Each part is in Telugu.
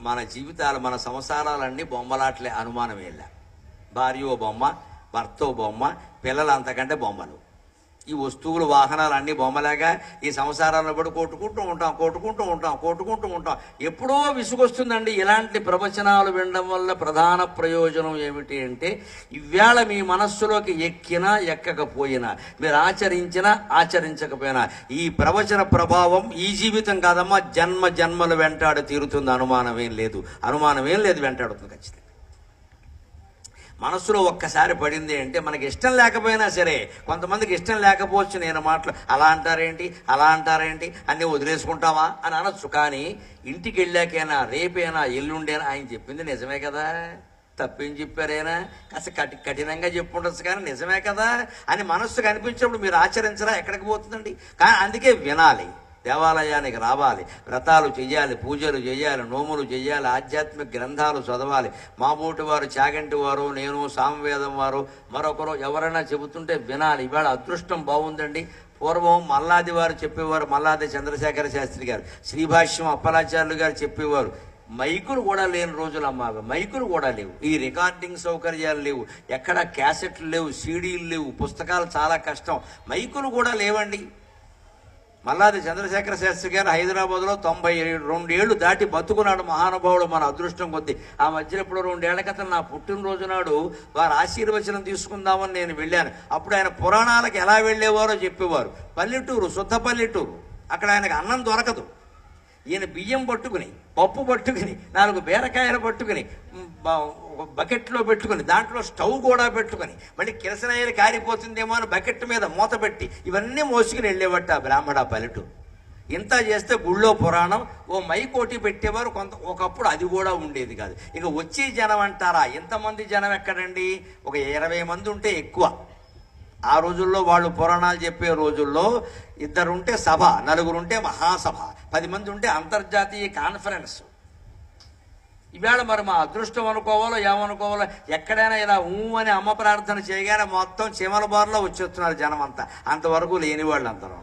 మన జీవితాలు మన సంసారాలన్నీ బొమ్మలాట్లే అనుమానం వెళ్ళా భార్య ఓ బొమ్మ భర్త ఓ బొమ్మ పిల్లలు అంతకంటే బొమ్మలు. ఈ వస్తువులు వాహనాలు అన్నీ బొమ్మలాగా ఈ సంసారాలను బట్టి కొట్టుకుంటూ ఉంటాం కొట్టుకుంటూ ఉంటాం కొట్టుకుంటూ ఉంటాం. ఎప్పుడో విసుగొస్తుందండి ఇలాంటి ప్రవచనాలు వినడం వల్ల ప్రధాన ప్రయోజనం ఏమిటి అంటే ఇవాళ మీ మనస్సులోకి ఎక్కినా ఎక్కకపోయినా మీరు ఆచరించినా ఆచరించకపోయినా ఈ ప్రవచన ప్రభావం ఈ జీవితం కాదమ్మా జన్మ జన్మలు వెంటాడు తీరుతుంది. అనుమానం ఏం లేదు. అనుమానం ఏం లేదు వెంటాడుతుంది ఖచ్చితంగా. మనసులో ఒక్కసారి పడింది అంటే మనకి ఇష్టం లేకపోయినా సరే కొంతమందికి ఇష్టం లేకపోవచ్చు నేను మాటలు అలా అంటారేంటి అలా అంటారేంటి అన్నీ వదిలేసుకుంటావా అని అనొచ్చు. కానీ ఇంటికి వెళ్ళాకైనా రేపైనా ఎల్లుండేనా ఆయన చెప్పింది నిజమే కదా. తప్పేం చెప్పారైనా కాస్త కఠి కఠినంగా చెప్పుండొచ్చు కానీ నిజమే కదా అని మనస్సు కనిపించినప్పుడు మీరు ఆచరించరా? ఎక్కడికి పోతుందండి? కానీ అందుకే వినాలి. దేవాలయానికి రావాలి. వ్రతాలు చేయాలి పూజలు చేయాలి నోములు చేయాలి ఆధ్యాత్మిక గ్రంథాలు చదవాలి. మామూటి వారు చాగంటి వారు నేను సామవేదం వారు మరొకరు ఎవరైనా చెబుతుంటే వినాలి. ఇవాళ అదృష్టం బాగుందండి. పూర్వం మల్లాది వారు చెప్పేవారు మల్లాది చంద్రశేఖర శాస్త్రి గారు శ్రీభాష్యం అప్పలాచార్యులు గారు చెప్పేవారు మైకులు కూడా లేని రోజులు అమ్మా మైకులు కూడా లేవు. ఈ రికార్డింగ్ సౌకర్యాలు లేవు. ఎక్కడ క్యాసెట్లు లేవు సీడీలు లేవు. పుస్తకాలు చాలా కష్టం. మైకులు కూడా లేవండి. మల్లాది చంద్రశేఖర శాస్త్రి గారు హైదరాబాద్లో తొంభై రెండేళ్ళు దాటి బతుకున్నాడు మహానుభావుడు మన అదృష్టం కొద్ది. ఆ మధ్యలో ఇప్పుడు రెండేళ్ళ క్రితం నా పుట్టినరోజు నాడు వారి ఆశీర్వచనం తీసుకుందామని నేను వెళ్ళాను. అప్పుడు ఆయన పురాణాలకు ఎలా వెళ్ళేవారో చెప్పేవారు. పల్లెటూరు శుద్ధ పల్లెటూరు. అక్కడ ఆయనకు అన్నం దొరకదు. ఈయన బియ్యం పట్టుకుని పప్పు పట్టుకుని నాలుగు బీరకాయలు పట్టుకుని బకెట్లో పెట్టుకుని దాంట్లో స్టవ్ కూడా పెట్టుకుని మళ్ళీ కిరసనాయలు కారిపోతుందేమో అని బకెట్ మీద మూత పెట్టి ఇవన్నీ మోసుకుని వెళ్ళేవట్ట ఆ బ్రాహ్మణ పల్లెటూరు. ఇంత చేస్తే గుళ్ళో పురాణం ఓ మైకోటి పెట్టేవారు కొంత ఒకప్పుడు అది కూడా ఉండేది కాదు. ఇక వచ్చే జనం అంటారా ఎంతమంది జనం ఎక్కడండి? ఒక ఇరవై మంది ఉంటే ఎక్కువ. ఆ రోజుల్లో వాళ్ళు పురాణాలు చెప్పే రోజుల్లో ఇద్దరుంటే సభ నలుగురుంటే మహాసభ పది మంది ఉంటే అంతర్జాతీయ కాన్ఫరెన్స్. ఈవేళ మరి మా అదృష్టం అనుకోవాలో ఏమనుకోవాలో ఎక్కడైనా ఇలా ఊ అని అమ్మ ప్రార్థన చేయగానే మొత్తం చీమల బారులో వచ్చేస్తున్నారు జనం అంతా అంతవరకు లేని వాళ్ళు అందరూ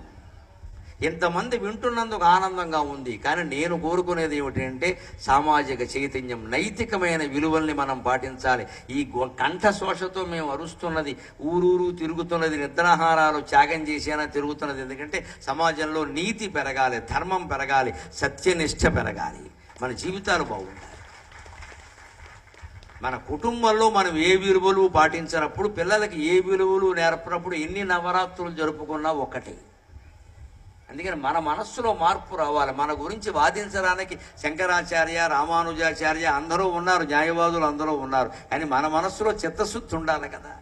ఇంతమంది వింటున్నందుకు ఆనందంగా ఉంది. కానీ నేను కోరుకునేది ఏమిటంటే సామాజిక చైతన్యం నైతికమైన విలువల్ని మనం పాటించాలి. ఈ కంఠ శోషతో మేము అరుస్తున్నది ఊరూరు తిరుగుతున్నది నిద్రాహారాలు త్యాగం చేసేనా తిరుగుతున్నది. ఎందుకంటే సమాజంలో నీతి పెరగాలి ధర్మం పెరగాలి సత్యనిష్ట పెరగాలి. మన జీవితాలు బాగుంటాయి. మన కుటుంబంలో మనం ఏ విలువలు పాటించినప్పుడు పిల్లలకి ఏ విలువలు నేర్పినప్పుడు ఎన్ని నవరాత్రులు జరుపుకున్నా ఒకటి. అందుకని మన మనస్సులో మార్పు రావాలి. మన గురించి వాదించడానికి శంకరాచార్య రామానుజాచార్య అందరూ ఉన్నారు న్యాయవాదులు అందరూ ఉన్నారు. కానీ మన మనస్సులో చిత్తశుద్ధి ఉండాలి కదా.